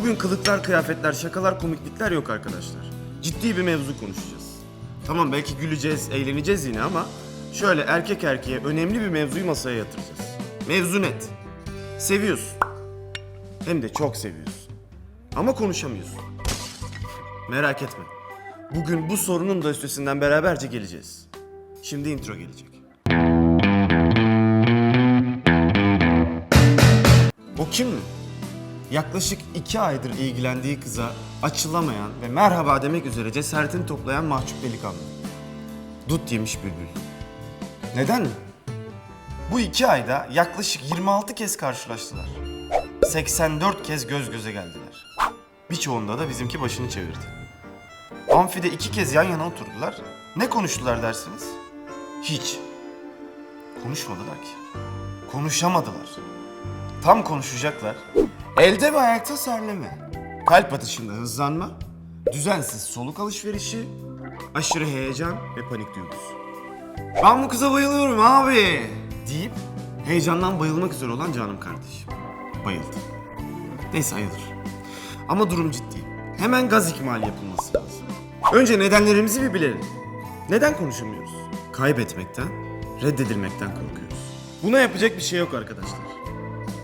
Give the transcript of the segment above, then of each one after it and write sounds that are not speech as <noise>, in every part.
Bugün kılıklar, kıyafetler, şakalar, komiklikler yok arkadaşlar. Ciddi bir mevzu konuşacağız. Tamam belki güleceğiz, eğleneceğiz yine ama şöyle erkek erkeğe önemli bir mevzuyu masaya yatıracağız. Mevzu net. Seviyorsun. Hem de çok seviyorsun. Ama konuşamıyorsun. Merak etme. Bugün bu sorunun da üstesinden beraberce geleceğiz. Şimdi intro gelecek. O kim mi? Yaklaşık iki aydır ilgilendiği kıza açılamayan ve merhaba demek üzere cesaretini toplayan mahcup delikanlı. Dut yemiş bülbül. Neden mi? Bu iki ayda yaklaşık 26 kez karşılaştılar. 84 kez göz göze geldiler. Birçoğunda da bizimki başını çevirdi. Amfide iki kez yan yana oturdular. Ne konuştular dersiniz? Hiç. Konuşmadılar ki. Konuşamadılar. Tam konuşacaklar. Elde ve ayakta serleme. Kalp atışında hızlanma. Düzensiz soluk alışverişi. Aşırı heyecan ve panik duygusu. Ben bu kıza bayılıyorum abi deyip heyecandan bayılmak üzere olan canım kardeşim. Bayıldı. Neyse hayırdır. Ama durum ciddi. Hemen gaz ikmali yapılması lazım. Önce nedenlerimizi bir bilelim. Neden konuşamıyoruz? Kaybetmekten, reddedilmekten korkuyoruz. Buna yapacak bir şey yok arkadaşlar.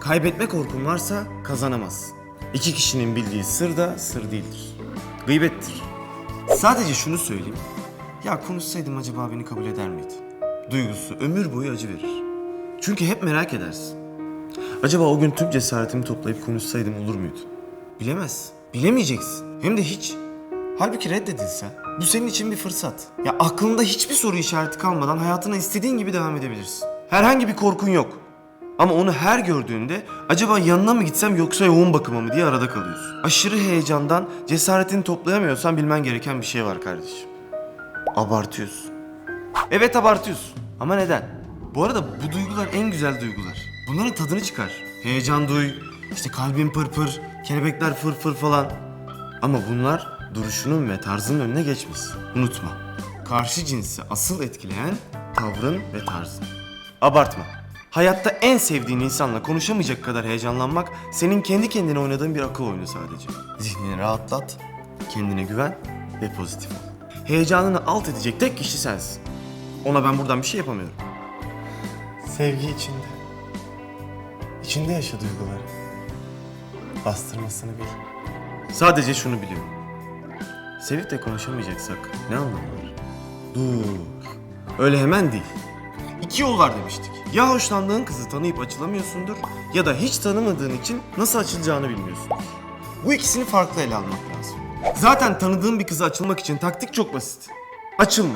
Kaybetme korkun varsa kazanamazsın. İki kişinin bildiği sır da sır değildir. Gıybettir. Sadece şunu söyleyeyim. Ya konuşsaydım acaba beni kabul eder miydi? Duygusu ömür boyu acı verir. Çünkü hep merak edersin. Acaba o gün tüm cesaretimi toplayıp konuşsaydım olur muydu? Bilemez. Bilemeyeceksin. Hem de hiç. Halbuki reddedilsen bu senin için bir fırsat. Ya aklında hiçbir soru işareti kalmadan hayatına istediğin gibi devam edebilirsin. Herhangi bir korkun yok. Ama onu her gördüğünde acaba yanına mı gitsem yoksa yoğun bakıma mı diye arada kalıyorsun. Aşırı heyecandan cesaretini toplayamıyorsan bilmen gereken bir şey var kardeşim. Abartıyorsun. Evet abartıyorsun. Ama neden? Bu arada bu duygular en güzel duygular. Bunların tadını çıkar. Heyecan duy, işte kalbin pır pır, kelebekler fır fır falan. Ama bunlar duruşunun ve tarzının önüne geçmez. Unutma. Karşı cinsi asıl etkileyen tavrın ve tarzın. Abartma. Hayatta en sevdiğin insanla konuşamayacak kadar heyecanlanmak senin kendi kendine oynadığın bir akıl oyunu sadece. Zihnini rahatlat, kendine güven ve pozitif ol. Heyecanını alt edecek tek kişi sensin. Ona ben buradan bir şey yapamıyorum. Sevgi içinde. İçinde yaşa duyguları. Bastırmasını bil. Sadece şunu biliyorum. Sevip de konuşamayacaksak ne anlamı var? Dur. Öyle hemen değil. İki yol var demiştik. Ya hoşlandığın kızı tanıyıp açılamıyorsundur ya da hiç tanımadığın için nasıl açılacağını bilmiyorsundur. Bu ikisini farklı ele almak lazım. Zaten tanıdığın bir kıza açılmak için taktik çok basit. Açılma.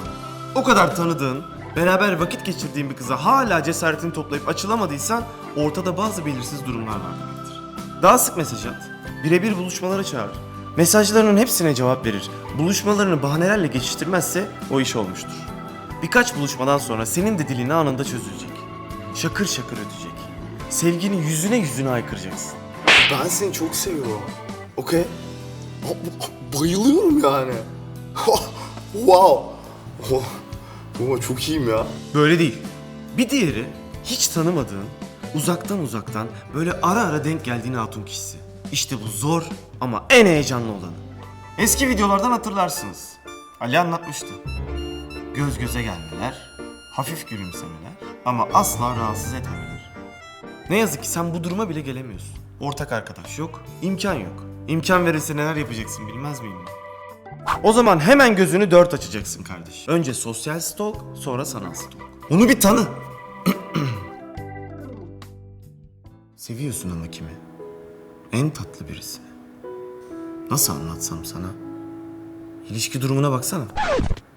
O kadar tanıdığın, beraber vakit geçirdiğin bir kıza hala cesaretini toplayıp açılamadıysan ortada bazı belirsiz durumlar var demektir. Daha sık mesaj at. Birebir buluşmalara çağır. Mesajlarının hepsine cevap verir. Buluşmalarını bahanelerle geçiştirmezse o iş olmuştur. Birkaç buluşmadan sonra senin de dilini anında çözülecek. Şakır şakır ötecek. Sevgini yüzüne yüzüne aykıracaksın. Ben seni çok seviyorum. Okey? Ba- Bayılıyorum yani. <laughs> wow. Oh, oh, çok iyiyim ya. Böyle değil. Bir diğeri hiç tanımadığın, uzaktan uzaktan böyle ara ara denk geldiğin hatun kişisi. İşte bu zor ama en heyecanlı olanı. Eski videolardan hatırlarsınız. Ali anlatmıştı. Göz göze gelmeler, hafif gülümsemeler ama asla rahatsız etmemeler. Ne yazık ki sen bu duruma bile gelemiyorsun. Ortak arkadaş yok, imkan yok. İmkan verirse neler yapacaksın bilmez miyim? O zaman hemen gözünü dört açacaksın kardeş. Önce sosyal stalk, sonra sanal stalk. Onu bir tanı. <clears throat> Seviyorsun ama kimi? En tatlı birisini. Nasıl anlatsam sana? İlişki durumuna baksana.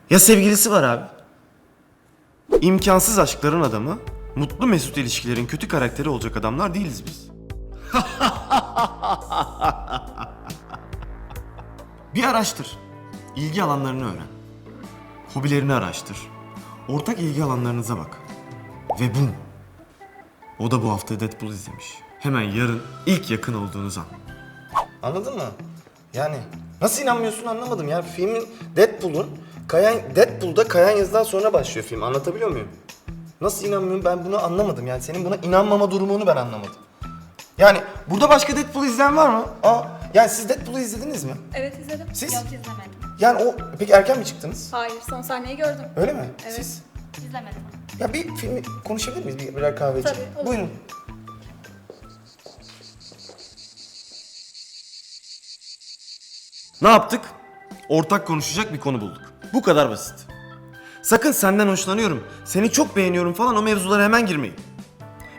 Ya sevgilisi var abi. İmkansız aşkların adamı, mutlu mesut ilişkilerin kötü karakteri olacak adamlar değiliz biz. <laughs> Bir araştır. İlgi alanlarını öğren. Hobilerini araştır. Ortak ilgi alanlarınıza bak. Ve bum. O da bu hafta Deadpool izlemiş. Hemen yarın ilk yakın olduğunuz an. Anladın mı? Yani nasıl inanmıyorsun anlamadım ya. Filmin Deadpool'un Kayan Deadpool'da Kayan yazıdan sonra başlıyor film. Anlatabiliyor muyum? Nasıl inanmıyorum ben bunu anlamadım. Yani senin buna inanmama durumunu ben anlamadım. Yani burada başka Deadpool izleyen var mı? Aa Yani siz Deadpool'u izlediniz mi? Evet izledim. Siz? Yok izlemedim. Yani o peki erken mi çıktınız? Hayır son sahneyi gördüm. Öyle mi? Evet. Siz? İzlemedim. Ya bir filmi konuşabilir miyiz? Bir, birer kahve içelim. Tabii, olur. Buyurun. Ne yaptık? Ortak konuşacak bir konu bulduk. Bu kadar basit. Sakın senden hoşlanıyorum, seni çok beğeniyorum falan o mevzulara hemen girmeyin.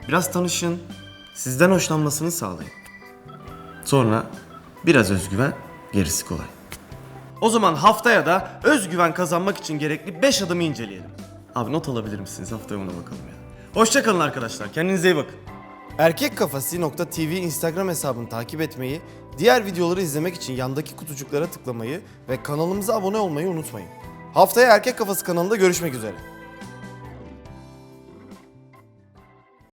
Biraz tanışın, sizden hoşlanmasını sağlayın. Sonra biraz özgüven, gerisi kolay. O zaman haftaya da özgüven kazanmak için gerekli 5 adımı inceleyelim. Abi not alabilir misiniz? Haftaya ona bakalım ya. Hoşçakalın arkadaşlar. Kendinize iyi bakın. Erkekkafası.tv Instagram hesabını takip etmeyi, diğer videoları izlemek için yandaki kutucuklara tıklamayı ve kanalımıza abone olmayı unutmayın. Haftaya Erkek Kafası kanalında görüşmek üzere.